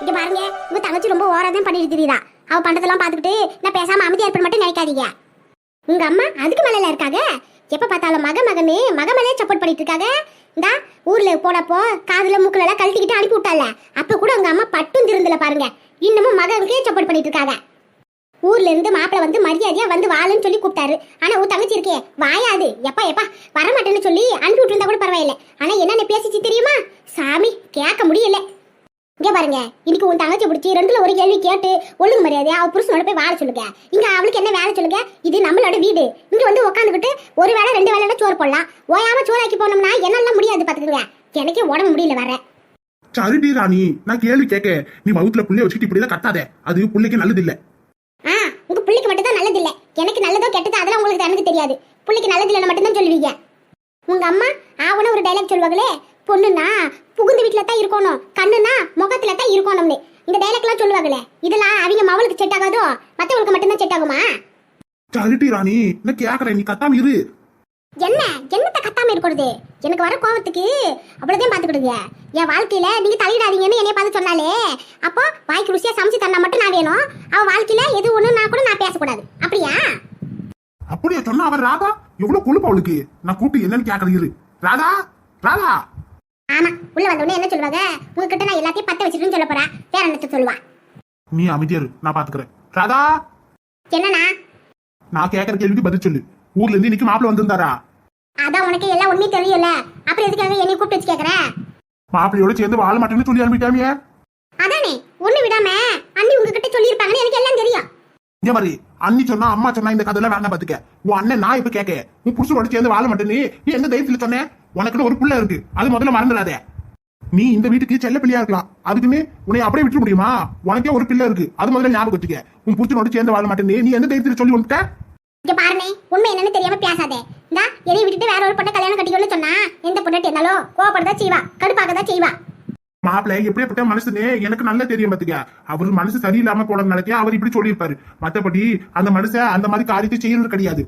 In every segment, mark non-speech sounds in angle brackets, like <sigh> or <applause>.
இங்க பாருங்க உங்க தங்கச்சி ரொம்ப ஓரா தான் பண்ணிட்டு தெரியுதா அவ பண்றதெல்லாம் பார்த்துக்கிட்டு நான் பேசாம அமைதி இருப்பேன் மட்டும் நினைக்காதீங்க. உங்க அம்மா அதுக்கு மேல இருக்காங்க? எப்ப பார்த்தாலும் மக மகனே மக மேலே சப்போர்ட் பண்ணிட்டு இருக்காங்க. இந்தா ஊர்ல போனப்போ காதுல மூக்குல எல்லாம் கழட்டிக்கிட்டு அனுப்பி விட்டால. அப்ப கூட உங்க அம்மா பட்டும் திருந்தல பாருங்க. இன்னமும் மகனுக்கே சப்போர்ட் பண்ணிட்டு இருக்காங்க. ஊர்ல இருந்து மாப்பிள்ள வந்து மரியாதையா வந்து வாழுன்னு சொல்லி கூப்பிட்டாரு. ஆனா உன் தங்கச்சி இருக்கே வாயாது. எப்பா எப்பா வரமாட்டேன்னு சொல்லி அனுப்பி விட்டுருந்தா கூட பரவாயில்ல. ஆனா என்னென்ன பேசிச்சு தெரியுமா? சாமி கேட்க முடியல. இங்க பாருங்க. இன்னைக்கு உன் தங்கச்சி பிடிச்சி ரெண்டுல ஒரு கேள்வி கேட்டு ஒழுங்கு மரியாதையா அவ புருஷனோட போய் வாழ சொல்லுங்க. இங்க அவளுக்கு என்ன வேலை சொல்லுங்க? இது நம்மளோட வீடு. இங்க வந்து உட்காந்துக்கிட்டு ஒரு வேளை ரெண்டு வேலையில சோறு போடலாம். ஓயாம சோறாக்கி போனோம்னா என்னால முடியாது பாத்துக்கோங்க எனக்கே உடம்பு முடியல வர சரிடி ராணி. நான் கேள்வி கேட்க நீ வகுத்துல புள்ளைய வச்சுக்கிட்டு இப்படிலாம் கத்தாத. அது புள்ளைக்கு நல்லது இல்ல ஆ உங்க புள்ளைக்கு மட்டும் தான் நல்லது இல்ல எனக்கு நல்லதோ கெட்டதோ அதெல்லாம் உங்களுக்கு எனக்கு தெரியாது. புள்ளைக்கு நல்லது இல்லைன்னு மட்டும் தான் சொல்லுவீங்க. உங்க அம்மா ஆவன ஒரு டைலாக் சொல்லுவாங்களே. பொண்ணுனா வீட்டுல தான் இருக்கணும். கண்ணுனா முகத்துல தான் இருக்கணும்னு. இந்த டைலாக்லாம் சொல்லுவாங்களே இதெல்லாம் அவங்க மவளுக்கு செட் ஆகாதோ? மத்தவங்களுக்கு மட்டும் தான் செட் ஆகுமா? சரிடி ராணி நான் கேக்குறேன் நீ கத்தாம இரு. என்ன? என்னத்த கத்தாம இருக்கிறது? எனக்கு வர கோவத்துக்கு அவ்வளவுதான் பாத்துக்கிடுங்க. என் வாழ்க்கையில நீங்க தலையிடாதீங்கன்னு என்னைய பார்த்து சொன்னாலே அப்போ வாய்க்கு ருசியா சமைச்சு தந்தா மட்டும் நான் வேணும். அவ வாழ்க்கையில எது ஒண்ணு நான் கூட நான் பேசக்கூடாது. அப்படியா? அப்படியே சொன்னா அவர் ராதா? எவ்வளவு கொழுப்பு அவளுக்கு. நான் கூப்பிட்டு என்னன்னு கேக்குறது இரு. ராதா? ராதா? ஆமா உள்ள வந்த உடனே என்ன சொல்லுவாங்க? உங்ககிட்ட நான் எல்லாத்தையும் பத்த வச்சிருன்னு சொல்ல போறேன் வேற என்னத்த சொல்லுவா? நீ அமைதியா இரு நான் பாத்துக்கிறேன். ராதா! என்னண்ணா? நான் கேக்குற கேள்விக்கு பதில் சொல்லு. ஊர்ல இருந்து இன்னைக்கு மாப்பிள்ள வந்திருந்தாரா? அதான் உனக்கு எல்லாம் உண்மையும் தெரியும்ல. அப்புறம் எதுக்காக என்னை கூப்பிட்டு வச்சு கேக்குற? மாப்பிள்ளையோட சேர்ந்து வாழ மாட்டேன்னு சொல்லி அனுப்பிட்டாமியே அதானே ஒண்ணு விடாம அண்ணி உங்ககிட்ட சொல்லியிருப்பாங்கன்னு எனக்கு எல்லாம் தெரியும். இங்க மாதிரி அண்ணி சொன்னா அம்மா சொன்னா இந்த கதையெல்லாம் வேண்டாம் பாத்துக்க. உன் அண்ணன் நான் இப்ப கேட்க உன் புருஷனோட சேர்ந்து வாழ மாட்டேன்னு நீ எந்த தைரியத்துல சொன்ன? உனக்குன்னு ஒரு புள்ள இருக்கு. அது முதல்ல மறந்துடாத. நீ இந்த வீட்டுக்கு செல்ல பிள்ளையா இருக்கலாம். அதுக்குன்னு உன்னை அப்படியே விட்டுற முடியுமா? உனக்கே ஒரு பிள்ளை இருக்கு. அது முதல்ல ஞாபகம் வச்சுக்க. உன் புருஷனோட சேர்ந்து வாழ மாட்டேன்னு நீ எந்த தைரியத்துல சொல்லி வந்துட்ட இங்க பாருனே உண்மை என்னன்னு தெரியாம பேசாதே. இந்தா என்னை விட்டுட்டு வேற ஒரு பொண்ணை கல்யாணம் கட்டிக்கணும்னு சொன்னா எந்த பொண்ணு இருந்தாலும் கோவப்படதா செய்வா கடுப்பாக்கதா செய்வா. மாப்பிள்ளை எப்படியாப்பட்ட மனசுன்னு எனக்கு நல்லா தெரியும் பாத்துக்க. அவர் மனசு சரியில்லாம போன நடக்கே அவர் இப்படி சொல்லியிருப்பாரு. மத்தபடி அந்த மனுஷன் அந்த மாதிரி காரியத்தை செய்யறது கிடையாது.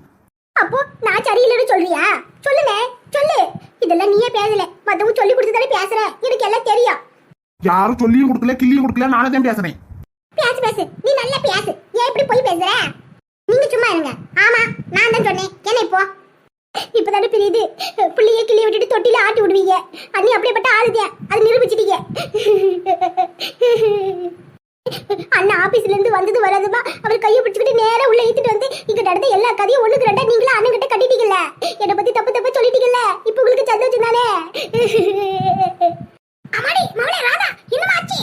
அப்போ நான் சரியில்லைன்னு சொல்றியா? சொல்லுனே சொல்லு இதெல்லாம் நீயே பேசல. மத்தவங்க சொல்லி கொடுத்துதானே பேசுற. எனக்கு எல்லாம் தெரியும். யாரும் சொல்லியும் கொடுக்கல கிள்ளியும் கொடுக்கல நானே தான் பேசுறேன். பேசு பேசு. நீ நல்லா பேசு. ஏன் இப்படி போய் பேசுற? நீங்க சும்மா இருங்க. ஆமா நான் தான் சொன்னேன். என்ன இப்போ? இப்பதானே பிரியுது. புள்ளைய கிளிய விட்டுட்டு தொட்டில ஆட்டி விடுவீங்க. அண்ணி அப்படியேப்பட்ட ஆளுதே. அது நிரூபிச்சிட்டீங்க. அண்ணா ஆபீஸ்ல இருந்து வந்தது வராதுமா? அவர் கையை பிடிச்சிக்கிட்டு நேரா உள்ள இழுத்துட்டு வந்து இங்க நடந்த எல்லா கதையும் ஒண்ணுக்கு ரெண்டா நீங்களா அண்ணன் கிட்ட கட்டிட்டீங்கல்ல? என்னை பத்தி தப்பு தப்பு சொல்லிட்டீங்கல்ல இப்ப உங்களுக்கு சந்தோஷம் தானே அம்மாடி மவளே ராதா இன்னும் ஆச்சு?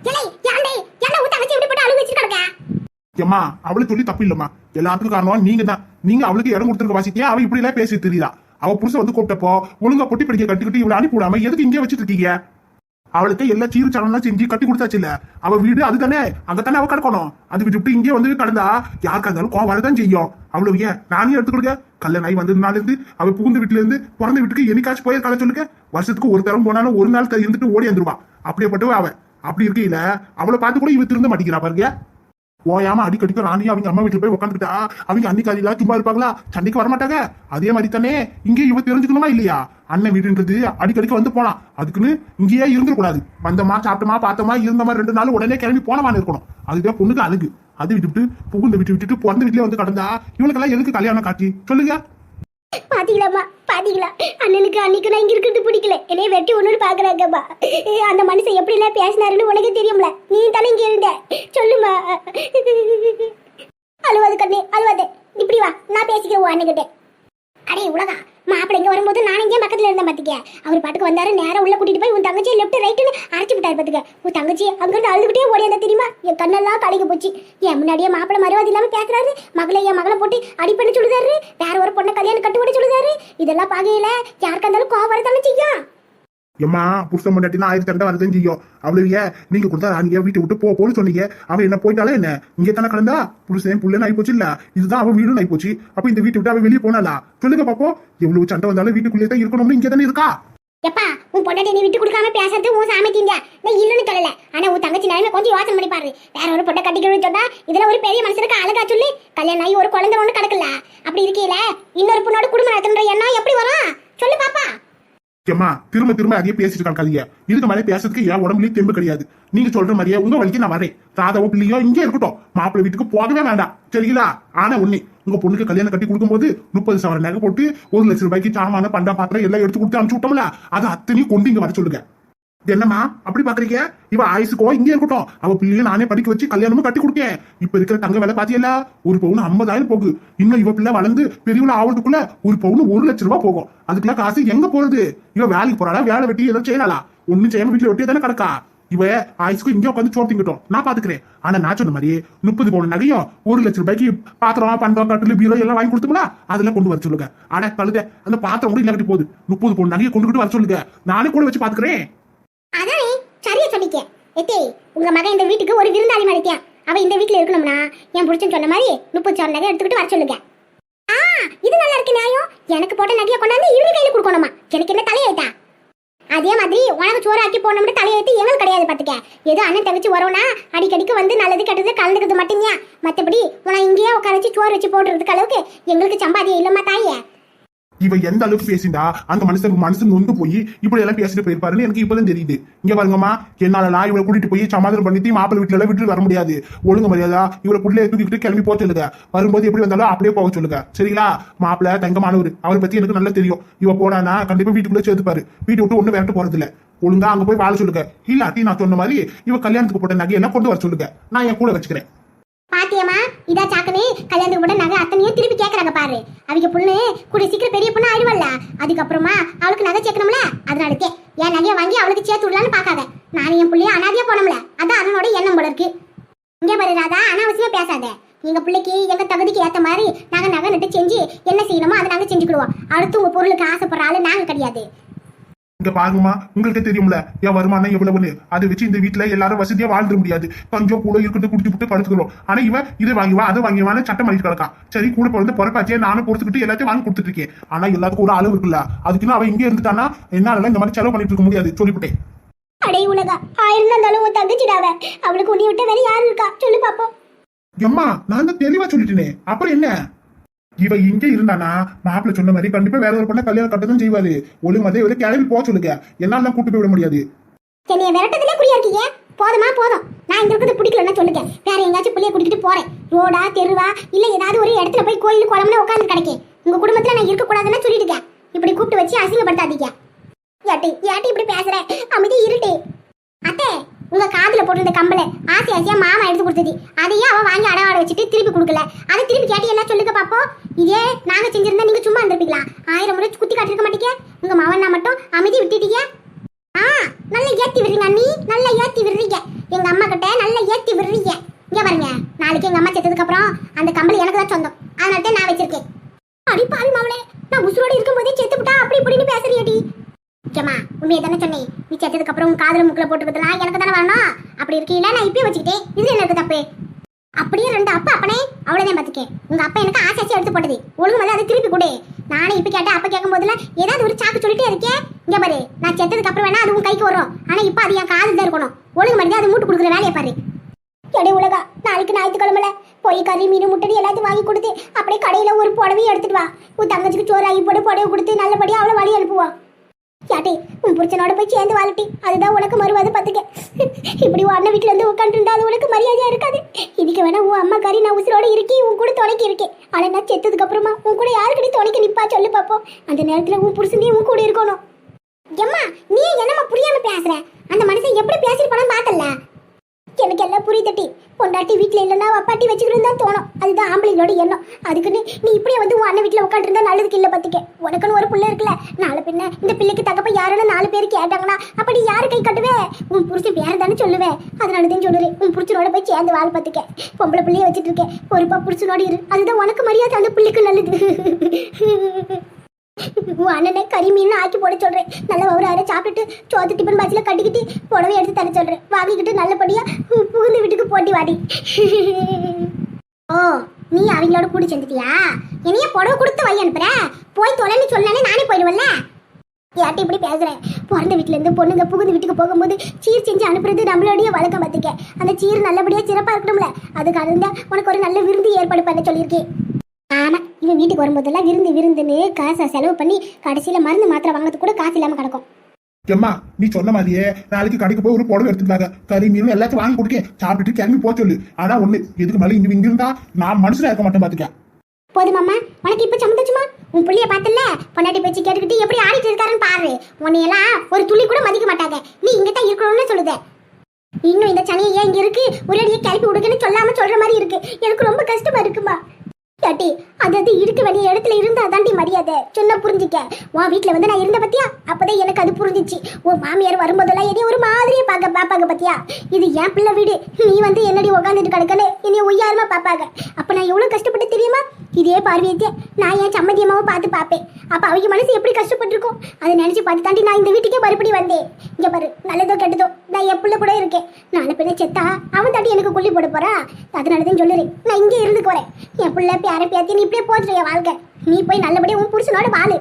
ஏலே யாண்டே யாண்டா ஊத்த தங்கச்சி இப்படி போட்டு அழுகு வச்சிட்டு கிடக்க? ஏம்மா அவளுக்கு சொல்லி தப்பு இல்லம்மா. எல்லாத்துக்கும் காரணம் நீங்க தான் நீங்க அவளுக்கு இடம் கொடுத்துருக்க வாசித்தியா அவ இப்படி எல்லாம் பேசி தெரியுதா? அவ புருஷன் வந்து கூப்பிட்டப்போ ஒழுங்கா பொட்டி படிக்க கட்டிக்கிட்டு இவ்வளவு அனுப்பி விடாம எதுக்கு இங்கே வச்சிட்டு இருக்கீங்க? அவளுக்கு எல்லா சீரு சடலாம் செஞ்சு கட்டி கொடுத்தாச்சு இல்ல அவ வீடு அதுதானே. அங்கத்தானே அவ கிடக்கணும். அதுக்கு சுட்டு இங்கே வந்து கடந்தா யாருக்கா இருந்தாலும் கோவம் வரதான் செய்யும். அவ்வளவு ஏன்? நானே எடுத்து கொடுக்க? கல்யாணம் ஆகி வந்ததுனால இருந்து அவ புகுந்த வீட்டுல இருந்து பிறந்த வீட்டுக்கு என்னைக்காச்சும் கதை சொல்லுங்க? வருஷத்துக்கு ஒரு தரம் போனாலும் ஒரு நாள் இருந்துட்டு ஓடி வந்துருவா. அப்படியே பட்டுவா அவன் அப்படி இருக்கையில அவளை பார்த்து கூட இவ திருந்த மாட்டேங்கிறா பாருங்க. ஓயாம அடிக்கடிக்க ராணி அவங்க அம்மா வீட்டுல போய் உட்காந்துக்கிட்டா அவங்க அன்னிக்காரிலாம் சும்மா இருப்பாங்களா? சண்டைக்கு வர மாட்டாங்க அதே மாதிரி தானே இங்கே இவ தெரிஞ்சுக்கணுமா இல்லையா? அண்ணன் வீடுன்றது அடிக்கடிக்க வந்து போலாம். அதுக்குன்னு இங்கேயே இருந்துடக்கூடாது. வந்தமா சாப்பிட்டமா பார்த்தோமா மாதிரி ரெண்டு நாள் உடனே கிளம்பி போனமான்னு இருக்கணும். அதுதான் பொண்ணுக்கு அழகு. அது விட்டுட்டு புகுந்த விட்டு விட்டுட்டு பிறந்த வீட்டுல வந்து கடந்தா இவனுக்கெல்லாம் எதுக்கு கல்யாணம் காட்டி சொல்லுங்க. பாத்தீங்களாம்மா? பாத்தீங்களா? அண்ணனுக்கு அன்னைக்கு நான் இங்க இருக்கிறது பிடிக்கல. என்னைய வெட்டி ஒண்ணு பாக்குறாங்கப்பா. அந்த மனுஷன் எப்படி எல்லாம் பேசினாருன்னு உனக்கு தெரியும்ல. நீ தானே இங்க இருந்த. சொல்லுமா. அழுவாது கண்ணே அழுவாது. இப்படி வா நான் பேசிக்கிறேன் உன் அண்ணன்கிட்ட. அடே உலகா மாப்பிள்ளை இங்கே வரும்போது நான் இங்கே பக்கத்துல இருந்தேன் பார்த்துக்க அவர் பாட்டுக்கு வந்தாரு நேரம் உள்ள கூட்டிட்டு போய் உன் தங்கச்சி லெஃப்ட் ரைட்டுன்னு அரைச்சு விட்டார் பார்த்துக்க உன் தங்கச்சி அங்கிருந்து அழுதுகிட்டே ஓடியாந்தா தெரியுமா? என் கண்ணெல்லாம் கலங்கி போச்சு. என் முன்னாடியே மாப்பிள்ளை மறுவாதி இல்லாமல் பேசுறாரு. மகளை என் மகளை போட்டு அடி பண்ண சொல்லுதாரு. வேற ஒரு பொண்ணை கல்யாணம் கட்டு விட சொல்லுதாரு. இதெல்லாம் பாக்கையில யாருக்கா இருந்தாலும் கோவம் வரதானே செய்யும். எம்மா புருஷன் முன்னாடி ஆயிரத்தி ரெண்டு வருதுன்னு செய்யும். அவ்வளவு நீங்க கொடுத்தா ராணிய வீட்டை விட்டு போ போன்னு சொன்னீங்க. அவன் என்ன போயிட்டாலே என்ன? இங்கே தானே கிடந்தா? புருஷன் புள்ளன்னு ஆயிப்போச்சு இல்ல இதுதான் அவன் வீடும் ஆயிப்போச்சு. அப்ப இந்த வீட்டை விட்டு அவன் வெளியே போனாலா சொல்லுங்க பாப்போ. எவ்வளவு சண்டை வந்தாலும் வீட்டுக்குள்ளே தான் இருக்கணும்னு இங்கே தானே இருக்கா? எப்பா உன் பொண்டாட்டி நீ விட்டு கொடுக்காம பேசுறது உன் சாமத்திங்க நான் இல்லைன்னு சொல்லல. ஆனா உன் தங்கச்சி நிலைமை கொஞ்சம் யோசனை பண்ணி பாரு. வேற ஒரு பொண்ணை கட்டிக்கணும்னு சொன்னா இதுல ஒரு பெரிய மனுஷனுக்கு அழகா சொல்லி கல்யாணம் ஆகி ஒரு குழந்தை ஒண்ணு கிடக்கல அப்படி இருக்கீல? இன்னொரு பொண்ணோட குடும்பம் நடத்துன்ற எண்ணம் எப்படி வரும்? சொல்லு பாப்பா. ஏமா திரும்ப திரும்ப அதையே பேசிட்டு இருக்காங்க கதைய இதுக்கு மேலே பேசுறதுக்கு என் உடம்புலயும் தெம்பு கிடையாது. நீங்க சொல்ற மாதிரியே உங்க வழிக்கு நான் வரேன் ராதாவோ பிள்ளையோ இங்கே இருக்கட்டும். மாப்பிள்ளை வீட்டுக்கு போகவே வேண்டாம். சரிங்களா? ஆனா ஒண்ணு உங்க பொண்ணுக்கு கல்யாணம் கட்டி கொடுக்கும்போது முப்பது சவர நகை போட்டு ஒரு லட்சம் ரூபாய்க்கு சாமான பண்டா பாத்திரம் எல்லாம் எடுத்து கொடுத்து அனுப்பிச்சு விட்டோம்ல? அது அத்தனையும் கொண்டு இங்க வர சொல்லுங்க. என்னம்மா? அப்படி பாக்குறீங்க? இவ ஆயுசுக்கோ இங்கே இருக்கட்டும். அவ பிள்ளைய நானே படிக்க வச்சு கல்யாணமும் கட்டி கொடுக்கேன். இப்ப இருக்கிற தங்க வேலை பாத்தியல்ல? ஒரு பவுன் ஐம்பதாயிரம் போகுது இன்னும் இவ பிள்ளை வளர்ந்து பெரியவள ஆவறதுக்குள்ள ஒரு பவுன் ஒரு லட்சம் ரூபாய் போகும். அதுக்குள்ள காசு எங்க போறது? இவ வேலைக்கு போறாளா? வேலை வெட்டி ஏதோ செய்யலாளா ஒண்ணும் செய்யாம வீட்டுல வெட்டி தானே கிடக்கா? இவ ஆயுசுக்கு இங்கே உட்காந்து சோறு திங்கட்டும். நான் பாத்துக்கிறேன். ஆனா நான் சொன்ன மாதிரி முப்பது பவுன் நகையும் ஒரு லட்சம் ரூபாய்க்கு பாத்திரம் பண்டம் கட்டில் பீரோ எல்லாம் வாங்கி கொடுத்தோம்னா அதெல்லாம் கொண்டு வர சொல்லுங்க. ஆனா கழுத அந்த பாத்திரம் கூட இல்லாட்டி போகுது முப்பது பவுன் நகையை கொண்டுகிட்டு வர சொல்லுங்க. நானே கூட வச்சு பாத்துக்கிறேன். அதானே சரியா சொல்லிக்க எத்தே உங்க மகன் இந்த வீட்டுக்கு ஒரு விருந்தாளி மலைக்கான் அவ இந்த வீட்டுல இருக்கணும்னா என் புடிச்சுன்னு சொன்ன மாதிரி முப்பது சவரன் நகை எடுத்துக்கிட்டு வர சொல்லுங்க. ஆ இது நல்லா இருக்கு நியாயம். எனக்கு போட்ட நகையை கொண்டாந்து இவரு கையில கொடுக்கணுமா? எனக்கு என்ன தலையாயிட்டா அதே மாதிரி உனக்கு சோறு ஆக்கி போனோம்னு தலையெழுத்து எங்களுக்கு கிடையாது பாத்துக்க ஏதோ அண்ணன் தவிச்சு வரோம்னா அடிக்கடிக்கு வந்து நல்லது கெட்டது கலந்துக்கிறது மட்டும்தான் மத்தபடி உன இங்கேயே உட்கார வச்சு சோறு வச்சு போடுறதுக்கு அளவுக்கு எங்களுக்கு சம்பாதியம் இல்லம்மா தாயே. இவ எந்த அளவுக்கு பேசிண்டா அந்த மனுஷன் மனசு நொந்து போய் இப்படி எல்லாம் பேசிட்டு போயிருப்பாருன்னு எனக்கு இப்பதான் தெரியுது. இங்க பாருங்கம்மா என்னாலலாம் இவளை கூட்டிட்டு போய் சமாதானம் பண்ணிட்டு மாப்பிள்ளை வீட்டுல எல்லாம் விட்டு வர முடியாது. ஒழுங்கு மரியாதா இவளை புள்ளைய தூக்கிட்டு கிளம்பி போக சொல்லுங்க. வரும்போது எப்படி வந்தாலும் அப்படியே போக சொல்லுங்க. சரிங்களா? மாப்பிள்ள தங்கமானவர் அவரை பத்தி எனக்கு நல்லா தெரியும். இவ போனானா கண்டிப்பா வீட்டுக்குள்ள சேர்த்துப்பாரு வீட்டை விட்டு ஒண்ணு விரட்டு போறது இல்ல ஒழுங்கா அங்க போய் வாழ சொல்லுங்க. இல்லாட்டி நான் சொன்ன மாதிரி இவ கல்யாணத்துக்கு போட்ட நகையெல்லாம் கொண்டு வர சொல்லுங்க. நான் என் கூட வச்சுக்கிறேன். பாத்தியம்மா இதா சாக்கனே கல்யாணத்துக்கு கூட நகை அத்தனையும் திருப்பி கேக்குறாங்க பாரு. அவங்க பொண்ணு கூட சீக்கிரம் பெரிய பொண்ணு ஆயிடுவல்ல அதுக்கப்புறமா அவளுக்கு நகை சேர்க்கணும்ல? அதனாலக்கே என் நகையை வாங்கி அவளுக்கு சேர்த்து விடலான்னு பாக்காத நான் என் பிள்ளைய அனாதியா போனோம்ல. அதான் அதனோட எண்ணம் போல இருக்கு. இங்க பாரு ராதா அனாவசியமா பேசாத. எங்க பிள்ளைக்கு எங்க தகுதிக்கு ஏத்த மாதிரி நாங்க நகை நட்டு செஞ்சு என்ன செய்யணுமோ அதை நாங்க செஞ்சுக்கிடுவோம். அடுத்து உங்க பொருளுக்கு ஆசைப்படுற ஆளு நாங்க கிடையாது. இங்க பாருங்கம்மா உங்களுக்கு தெரியும்ல என் வருமானம் எவ்வளவுன்னு. அதை வச்சு இந்த வீட்டுல எல்லாரும் வசதியா வாழ்ந்துட முடியாது. கொஞ்சம் கூட இருக்கட்டும் குடிச்சு விட்டு படுத்துக்கிறோம். ஆனா இவன் இதை வாங்கிவா அதை வாங்கிவான்னு சட்டம் பண்ணிட்டு கிடக்கான். சரி கூட பிறந்து பிறப்பாச்சே நானும் கொடுத்துக்கிட்டு எல்லாத்தையும் வாங்கி கொடுத்துட்டு இருக்கேன் ஆனா எல்லாத்துக்கும் ஒரு அளவு இருக்குல்ல. அதுக்குன்னு அவன் இங்கே இருந்துட்டானா என்னால இந்த மாதிரி செலவு பண்ணிட்டு இருக்க முடியாது. சொல்லிவிட்டேன் அடே உலகா ஆயிரம் இருந்தாலும் உன் தங்கச்சிடாவ. அவளுக்கு உன்னை விட்டு வேற யாரு இருக்கா? சொல்லு பாப்போம். எம்மா நான் தான் தெளிவா சொல்லிட்டேனே. அப்புறம் என்ன? இவ இங்க இருந்தானா? மாப்பிள்ள சொன்ன மாதிரி கண்டிப்பா வேற ஒரு பொண்ணை கல்யாணம் கட்டதும் செய்வாரு. ஒழுங்கு மாதிரி இவரை கிளம்பி போக சொல்லுங்க. என்னால கூட்டு போய் விட முடியாது. என்னைய விரட்டதுல குறியா இருக்கீங்க? போதுமா போதும். நான் இங்க இருக்கிறது பிடிக்கலன்னா சொல்லுங்க. வேற எங்கேயாச்சும் புள்ளைய கூட்டிட்டு போறேன். ரோடா தெருவா இல்ல ஏதாவது ஒரு இடத்துல போய் கோயில் குளம்னு உட்காந்து கிடைக்கேன். உங்க குடும்பத்துல நான் இருக்க கூடாதுன்னு சொல்லிட்டுக்கேன் இப்படி கூப்பிட்டு வச்சு அசிங்கப்படுத்தாதீங்க. ஏட்டி ஏட்டி இப்படி பேசுற? அமைதி இருட்டு அத்தை உங்க காதுல போட்டிருந்த கம்பளை ஆசை ஆசையா மாமா எடுத்து கொடுத்தது. அதையே அவ வாங்கி அடவாட வச்சுட்டு திருப்பி கொடுக்கல. அதை திருப்பி கேட்டி என்ன சொல்லுங்க பாப்போம்? இதே நாங்க செஞ்சிருந்தா நீங்க சும்மா இருந்திருப்பீங்களா? ஆயிரம் முறை குத்தி காட்டிருக்க மாட்டீங்க? உங்க மாவன்னா மட்டும் அமைதி விட்டுட்டீங்க? ஆ நல்லா ஏத்தி விடுறீங்க அண்ணி. நல்லா ஏத்தி விடுறீங்க. எங்க அம்மா கிட்ட நல்லா ஏத்தி விடுறீங்க. இங்க பாருங்க நாளைக்கு எங்க அம்மா செத்ததுக்கு அப்புறம் அந்த கம்பளி எனக்கு தான் சொந்தம். அதனால தான் நான் வச்சிருக்கேன். அடி பாவி மாவனே நான் உசுரோட இருக்கும்போதே விட்டா அப்படி இப்படின்னு பேசுறியடி. முக்கியமா உண்மையை தானே சொன்னேன். நீ செத்ததுக்கு அப்புறம் உன் முக்கில முக்கில் போட்டுக்கிறதுலாம் எனக்கு தானே வரணும். அப்படி இருக்கீங்களா நான் இப்பயே வச்சுக்கிட்டேன். இது எனக்கு தப்பு? அப்படியே ரெண்டு அப்பா அப்பனே. அவ்வளோதான் பார்த்துக்கேன். உங்கள் அப்பா எனக்கு ஆசை ஆசை எடுத்து போட்டது. ஒழுங்கு வந்து அதை திருப்பி கொடு. நானே இப்போ கேட்டேன் அப்போ கேட்கும் போதுல ஏதாவது ஒரு சாக்கு சொல்லிட்டே இருக்கேன் இங்கே பாரு நான் செத்ததுக்கு அப்புறம் வேணா அது உன் கைக்கு வரும். ஆனால் இப்போ அது என் காதுல தான் இருக்கணும். ஒழுங்கு மாதிரி அது மூட்டு கொடுக்குற வேலையை பாரு. எடை உலகா நாளைக்கு ஞாயிற்றுக்கிழமைல போய் கறி மீன் முட்டடி எல்லாத்தையும் வாங்கி கொடுத்து அப்படியே கடையில் ஒரு புடவையும் எடுத்துட்டு வா. உன் தங்கச்சிக்கு சோறு ஆகி போட்டு புடவை கொடுத்து நல்லபடியா அவ்வளோ வழி அனுப்புவான் யாட்டி உன் புருஷனோட போய் சேர்ந்து வாழட்டி அதுதான் உனக்கு மறுவாது பார்த்துக்க. இப்படி உன் அண்ணன் வீட்டுல இருந்து உட்காந்துருந்தா அது உனக்கு மரியாதையா இருக்காது? இதுக்கு வேணா உன் அம்மா கறி நான் உசுரோட இருக்கி உன் கூட துணைக்கி இருக்கேன். ஆனால் நான் செத்ததுக்கு அப்புறமா உன் கூட யாருக்கடி துணைக்கு நிப்பா சொல்லு பார்ப்போம் அந்த நேரத்தில் உன் புருஷனே உன் கூட இருக்கணும். எம்மா நீ என்னம்மா புரியாம பேசுற? அந்த மனுஷன் எப்படி பேசிட்டு போனா பார்த்தல எனக்கு எல்லாம் புரியுதட்டி பொண்டாட்டி வீட்டில் இல்லைன்னா அப்பாட்டி வச்சுக்கணும் தான் தோணும். அதுதான் ஆம்பளைங்களோட எண்ணம். அதுக்குன்னு நீ இப்படியே வந்து உன் அண்ணன் வீட்டில் உட்காந்துருந்தா நல்லதுக்கு இல்லை பார்த்துக்க உனக்குன்னு ஒரு பிள்ளை இருக்குல்ல நாலு பின்ன இந்த பிள்ளைக்கு தகப்ப யாருன்னு நாலு பேர் கேட்டாங்கன்னா அப்படி யாரு கை கட்டுவே? உன் புரிச்சு பேர் தானே சொல்லுவேன் அதனால தான் சொல்லுறேன். உன் புரிச்சனோட போய் சேர்ந்து வாழ் பார்த்துக்க பொம்பளை பிள்ளைய வச்சுட்டு இருக்கேன். பொறுப்பா புரிச்சனோட இரு. அதுதான் உனக்கு மரியாதை. அந்த பிள்ளைக்கு நல்லது. <laughs> உன் அண்ணனை கறி மீன் ஆக்கி போட சொல்றேன். நல்லா வவுறார சாப்பிட்டுட்டு சோத்து டிஃபன் பாக்ஸ்ல கட்டிக்கிட்டு புடவை எடுத்து தர சொல்றேன். வாங்கிக்கிட்டு நல்லபடியா புகுந்து வீட்டுக்கு போட்டி வாடி. ஓ நீ அவங்களோட கூடி சேர்ந்துட்டியா? என்னைய புடவை கொடுத்து வை அனுப்புற. போய் தொலைன்னு சொன்னாலே நானே போயிடுவல்ல யார்ட்ட இப்படி பேசுறேன் பிறந்த வீட்ல இருந்து பொண்ணுங்க புகுந்து வீட்டுக்கு போகும்போது சீர் செஞ்சு அனுப்புறது நம்மளுடைய வழக்கம் பார்த்துக்க அந்த சீர் நல்லபடியா சிறப்பா இருக்கணும்ல. அதுக்காக உனக்கு ஒரு நல்ல விருந்து ஏற்பாடு பண்ண சொல்லியிருக்கேன். ஆமா இவன் வீட்டுக்கு வரும்போதெல்லாம் விருந்து விருந்துன்னு காசை செலவு பண்ணி கடைசியில் மருந்து மாத்திரை வாங்குறதுக்கு கூட காசு இல்லாமல் கிடக்கும். எம்மா நீ சொன்ன மாதிரியே நாளைக்கு கடைக்கு போய் ஒரு புடவை எடுத்துக்கலாங்க. கறி மீன் எல்லாத்தையும் வாங்கி கொடுக்க சாப்பிட்டுட்டு கிளம்பி போக சொல்லு. ஆனா ஒண்ணு எதுக்கு மேலே இங்க இருந்தா நான் மனுஷனா இருக்க மாட்டேன் பாத்துக்க. போதுமாம்மா உனக்கு இப்போ சம்மந்துச்சுமா? உன் புள்ளைய பார்த்தல பொண்டாட்டி பேச்சு கேட்டுக்கிட்டு எப்படி ஆடிட்டு இருக்காருன்னு பாரு. உன்னையெல்லாம் ஒரு துளி கூட மதிக்க மாட்டாங்க. நீ இங்க தான் இருக்கணும்னு சொல்லுத. இன்னும் இந்த சனியை ஏன் இங்க இருக்கு? ஒரேடியே கிளப்பி விடுங்கன்னு சொல்லாம சொல்ற மாதிரி இருக்கு. எனக்கு ரொம்ப கஷ்டமா இருக்குமா? ஏட்டி அது அது இருக்க வேண்டிய இடத்துல இருந்தா தாண்டி மரியாதை. சொன்ன புரிஞ்சுக்க. உன் வீட்டுல வந்து நான் இருந்த பத்தியா? அப்பதான் எனக்கு அது புரிஞ்சிச்சு. உன் மாமியார் வரும்போதெல்லாம் என்னைய ஒரு மாதிரியே பார்க்க பாப்பாங்க பத்தியா? இது என் பிள்ளை வீடு. நீ வந்து என்னடி உட்காந்துட்டு கிடக்கன்னு என்னைய ஒய்யாரமா பாப்பாங்க அப்ப நான் எவ்வளவு கஷ்டப்பட்டு தெரியுமா? இதே பார்வையத்தை நான் என் சம்மதியமாவும் பார்த்து பார்ப்பேன். அப்ப அவங்க மனசு எப்படி கஷ்டப்பட்டிருக்கும்? அதை நினைச்சு பார்த்து தாண்டி நான் இந்த வீட்டுக்கே மறுபடி வந்தேன். இங்க பாரு நல்லதோ கெட்டதோ நான் என் பிள்ளை கூட இருக்கேன். நாலு பிள்ளை செத்தா அவன் தாண்டி எனக்கு கொல்லி போட போறா? அதனாலதான் சொல்லுறேன் நான் இங்கே இருந்து போறேன். என் பிள்ளை பேர பேத்தி நீ இப்படியே போட்டுரு என் வாழ்க்கை. நீ போய் நல்லபடியாக உன் புருஷனோட வாழு.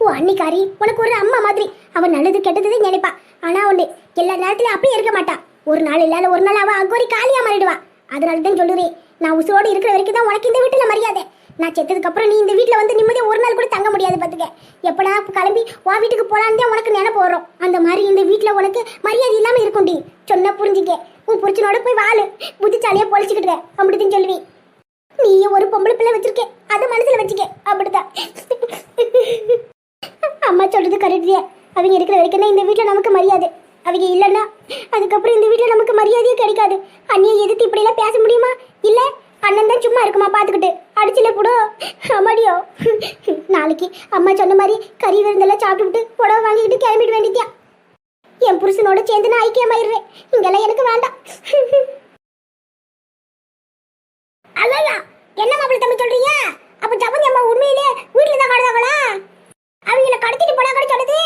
ஓ அன்னிக்காரி உனக்கு ஒரு அம்மா மாதிரி. அவன் நல்லது கெட்டது நினைப்பா. ஆனா ஒண்ணு எல்லா நேரத்திலும் அப்படியே இருக்க மாட்டா. ஒரு நாள் இல்லாத ஒரு நாள் அவன் அங்கோரி காலியா மாறிடுவா. அதனால தான் சொல்லுறேன் நான் உசுரோடு இருக்கிற வரைக்கும் தான் உனக்கு இந்த வீட்டில் மரியாதை. நான் செத்ததுக்கு அப்புறம் நீ இந்த வீட்டில் வந்து நிம்மதியாக ஒரு நாள் கூட தங்க முடியாது பார்த்துக்க எப்படா கிளம்பி வா வீட்டுக்கு போலான்னு தான் உனக்கு நினைப்பு வரும். அந்த மாதிரி இந்த வீட்டில் உனக்கு மரியாதை இல்லாமல் இருக்கும்டி. சொன்ன புரிஞ்சுக்க. உன் புரிச்சனோட போய் வாழு. புத்திச்சாலியா பொழிச்சுக்கிட்டு அப்படித்தான் சொல்லுவேன். நீயே ஒரு பொம்பளை பிள்ளை வச்சிருக்கே. அதை மனசில் வச்சுக்க. அப்படிதான் அம்மா சொல்றது கரெக்டியா அவங்க இருக்கிற வரைக்கும் தான் இந்த வீட்டில் நமக்கு மரியாதை. அவங்க இல்லைன்னா அதுக்கப்புறம் இந்த வீட்டில் நமக்கு மரியாதையே கிடைக்காது. அண்ணியை எதிர்த்து இப்படியெல்லாம் பேச முடியுமா? இல்லை அண்ணன் தான் சும்மா இருக்குமா பார்த்துக்கிட்டு? அடிச்சில கூட அம்மாடியோ. நாளைக்கு அம்மா சொன்ன மாதிரி கறி விருந்தெல்லாம் சாப்பிட்டுட்டு புடவை வாங்கிக்கிட்டு கிளம்பிட வேண்டியதியா என் புருஷனோட சேர்ந்து நான் ஐக்கியமாயிடுறேன். இங்கெல்லாம் எனக்கு வேண்டாம். அதான் என்ன மாப்பிள்ளை தம்பி சொல்றீங்க? அப்ப ஜபதி அம்மா உண்மையிலே வீட்டுல தான் கடந்தாங்களா அவங்கள கடத்திட்டு போனா கூட சொல்லுது.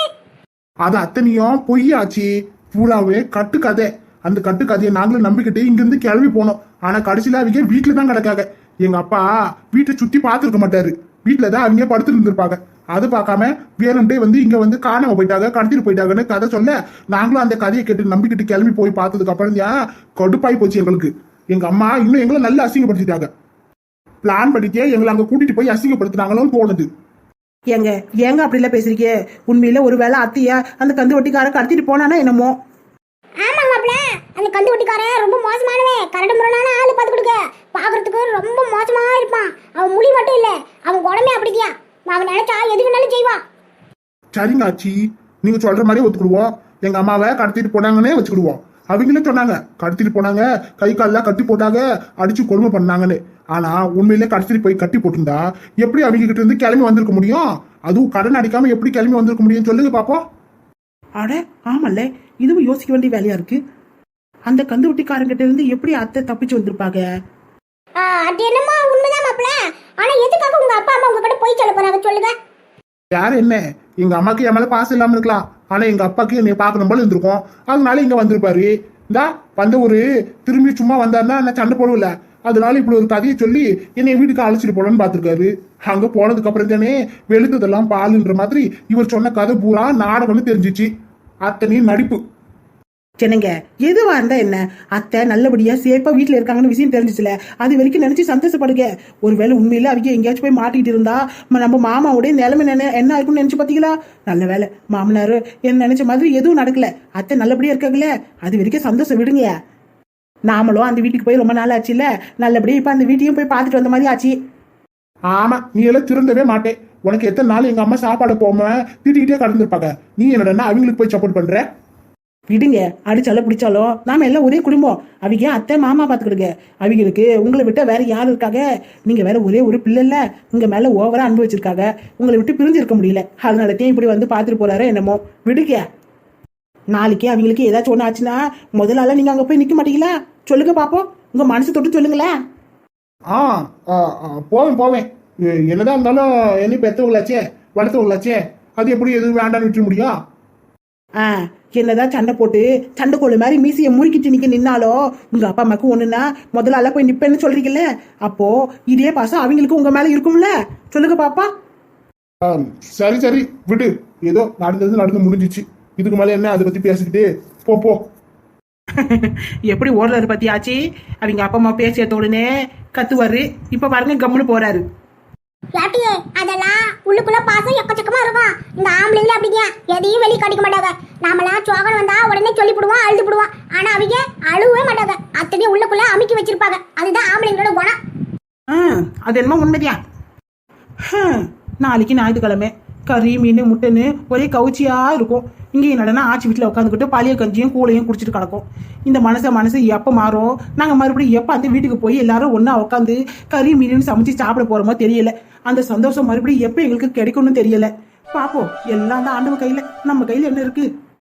அது அத்தனையும் பொய்யாச்சு. பூராவே கட்டுக்கதை. அந்த கட்டுக்கதையை நாங்களும் நம்பிக்கிட்டு இங்கிருந்து கிளம்பி போனோம். ஆனா கடைசியில அவங்க வீட்டுல தான் கிடக்காங்க. எங்க அப்பா வீட்டை சுத்தி பார்த்துருக்க மாட்டாரு. வீட்டுல தான் அவங்க படுத்துட்டு இருந்திருப்பாங்க அது பார்க்காம வேணும்டே வந்து இங்க வந்து காணாம போயிட்டாங்க கடத்திட்டு போயிட்டாங்கன்னு கதை சொல்ல நாங்களும் அந்த கதையை கேட்டு நம்பிக்கிட்டு கிளம்பி போய் பார்த்ததுக்கு அப்புறம் கடுப்பாய் போச்சு எங்களுக்கு. எங்க அம்மா இன்னும் எங்களை நல்லா அசிங்கப்படுத்திட்டாங்க. பிளான் பண்ணிட்டே எங்களை அங்க கூட்டிட்டு போய் அசிங்கப்படுத்தினாங்களோன்னு தோணுது. ஏங்க ஏங்க அப்படிலாம் பேசுறீங்க? உண்மையில ஒருவேளை அத்தையா அந்த கந்து வட்டிக்கார கடத்திட்டு போனானா என்னமோ? ஆமா மாப்பிள்ள. அந்த கந்து வட்டிக்காரன் ரொம்ப மோசமானவன். கரடு முரணான ஆளு பார்த்து கொடுக்க. பாக்குறதுக்கு ரொம்ப மோசமா இருப்பான். அவன் முடி மட்டும் இல்ல அவன் உடம்பே அப்படிதியா. அவன் நினைச்சா எது வேணாலும் செய்வான் சரிங்க ஆச்சி. நீங்க சொல்ற மாதிரி ஒத்துக்கிடுவோம். எங்க அம்மாவை கடத்திட்டு போனாங்கன்னே வச்சுக்கிடுவோம். அவங்களே சொன்னாங்க. கடத்திட்டு போனாங்க. கை கால்லாம் கட்டி போட்டாங்க. அடிச்சு கொடுமை பண்ணாங்கன்னு. ஆனா உண்மையிலே கடத்திட்டு போய் கட்டி போட்டிருந்தா எப்படி அவங்க கிட்ட இருந்து கிளம்பி வந்திருக்க முடியும்? அதுவும் கடன் அடிக்காம எப்படி கிளம்பி வந்திருக்க முடியும் சொல்லுங்க பாப்போம். அட ஆமல்ல. இதுவும் யோசிக்க வேண்டிய வேலையா இருக்கு? அந்த கந்து வட்டிக்காரங்கிட்ட இருந்து எப்படி அத்தை தப்பிச்சு வந்திருப்பாங்க? ஆ, அது என்னமோ உண்மைதான் மாப்பிள்ள. ஆனா எதுக்காக உங்க அப்பா அம்மா உங்ககிட்ட போய் சொல்ல போறாங்க சொல்லுங்க. யார் என்ன? எங்க அம்மாக்கு என் மேல பாசம் இல்லாம இருக்கலாம். ஆனா எங்க அப்பாக்கு என்னை பார்க்கணும் போல இருந்திருக்கும். அதனால இங்க வந்திருப்பாரு. இந்தா வந்த ஒரு திரும்பி சும்மா வந்தாருன்னா நான் சண்டை போடவில்ல அதனால இப்படி ஒரு கதையை சொல்லி என்னை வீட்டுக்கு அழைச்சிட்டு போலன்னு பார்த்துருக்காரு. அங்க போனதுக்கு அப்புறம் தானே வெளுத்ததெல்லாம் பாலுன்ற மாதிரி இவர் சொன்ன கதை பூரா நாடகம்னு தெரிஞ்சிச்சு. அத்தனையும் நடிப்பு. என்னங்க? எதுவா இருந்தா என்ன? அத்தை நல்லபடியா சேஃபா வீட்டுல இருக்காங்கன்னு விஷயம் தெரிஞ்சிச்சுல. அது வரைக்கும் நினைச்சு சந்தோஷப்படுங்க. ஒருவேளை உண்மையில அவங்க எங்கேயாச்சும் போய் மாட்டிக்கிட்டு இருந்தா நம்ம மாமாவுடைய நிலைமை என்ன என்ன இருக்கும்னு நினைச்சு பாத்தீங்களா? நல்ல வேலை மாமனார் என்ன நினைச்ச மாதிரி எதுவும் நடக்கல. அத்தை நல்லபடியா இருக்காங்களே அது வரைக்கும் சந்தோஷம் விடுங்க. நாமளும் அந்த வீட்டுக்கு போய் ரொம்ப நாள் ஆச்சுல்ல? நல்லபடியா இப்ப அந்த வீட்டையும் போய் பார்த்துட்டு வந்த மாதிரி ஆச்சு. ஆமா நீ எல்லாம் திருந்தவே மாட்டேன் உனக்கு எத்தனை நாள் எங்க அம்மா சாப்பாடு போகாம திட்டிக்கிட்டே கடந்துருப்பாங்க. நீ என்னடா அவங்களுக்கு போய் சப்போர்ட் பண்ற? விடுங்க. அடிச்சாலும் பிடிச்சாலும் நாம எல்லாம் ஒரே குடும்பம். அவங்க அத்தை மாமா பாத்துக்கிடுங்க. அவங்களுக்கு உங்களை விட்ட வேற யார் இருக்காங்க? நீங்க வேற ஒரே ஒரு பிள்ளை இல்ல. உங்க மேல ஓவரா அன்பு வச்சிருக்காங்க. உங்களை விட்டு பிரிஞ்சு இருக்க முடியல. அதனாலத்தையும் இப்படி வந்து பாத்துட்டு போறாரு என்னமோ. விடுங்க. நாளைக்கு அவங்களுக்கு ஏதாச்சும் ஒண்ணு ஆச்சுன்னா முதலால நீங்க அங்க போய் நிக்க மாட்டீங்களா? சொல்லுங்க பாப்போம். உங்க மனசு தொட்டு சொல்லுங்களேன். ஆ போவேன் போவேன். என்னதான் இருந்தாலும் என்ன பெத்தவங்களாச்சே வளர்த்தவங்களாச்சே. அது எப்படி எதுவும் வேண்டாம்னு விட்டுற முடியும்? ஆ என்னதான் சண்டை போட்டு சண்டைக்கோழி மாதிரி மீசையை முறுக்கிட்டு நிக்க நின்னாலோ உங்க அப்பா அம்மாக்கு ஒண்ணுன்னா முதல்ல போய் நிப்பேன்னு சொல்றீங்கல்ல? அப்போ இதே பாசம் அவங்களுக்கு உங்க மேல இருக்கும்ல? சொல்லுங்க பாப்பா. சரி சரி விடு. ஏதோ நடந்தது நடந்து முடிஞ்சிச்சு. இதுக்கு மேல என்ன அதை பத்தி பேசிக்கிட்டு? போ போ. <laughs> எப்படி ஓடுறாரு பத்தியாச்சு? அவங்க அப்பா அம்மா பேசிய தோடுனே கத்துவாரு. இப்ப பாருங்க கம்முன்னு போறாரு. ஏட்டியே அதெல்லாம் உள்ளுக்குள்ள பாசம் எக்கச்சக்கமா இருக்கும். இந்த ஆம்பளைங்களே அப்படிங்க. எதையும் வெளியே காட்டிக்க மாட்டாங்க. நாமெல்லாம் சோகன் வந்தா உடனே சொல்லிவிடுவோம் அழுது விடுவோம் ஆனா அவங்க அழுவே மாட்டாங்க. அத்தனையும் உள்ளுக்குள்ள அமுக்கி வச்சிருப்பாங்க. அதுதான் ஆம்பளைங்களோட குணம். ம் அது என்னமோ உண்மைதியா நாளைக்கு ஞாயிற்றுக்கிழமை. கறி மீன் முட்டைன்னு ஒரே கவுச்சியாக இருக்கும். இங்கே என்னடனா ஆச்சி வீட்டில் உட்காந்துக்கிட்டு பழைய கஞ்சியும் கூழையும் குடிச்சிட்டு கிடக்கும். இந்த மனசை மனசு எப்போ மாறும்? நாங்கள் மறுபடியும் எப்போ அந்த வீட்டுக்கு போய் எல்லாரும் ஒன்றா உட்காந்து கறி மீன் சமைச்சு சாப்பிட போகிறோமோ தெரியல. அந்த சந்தோஷம் மறுபடியும் எப்போ எங்களுக்கு கிடைக்கும்னு தெரியல. பார்ப்போம் எல்லாம் தான் ஆண்டவ கையில். நம்ம கையில் என்ன இருக்குது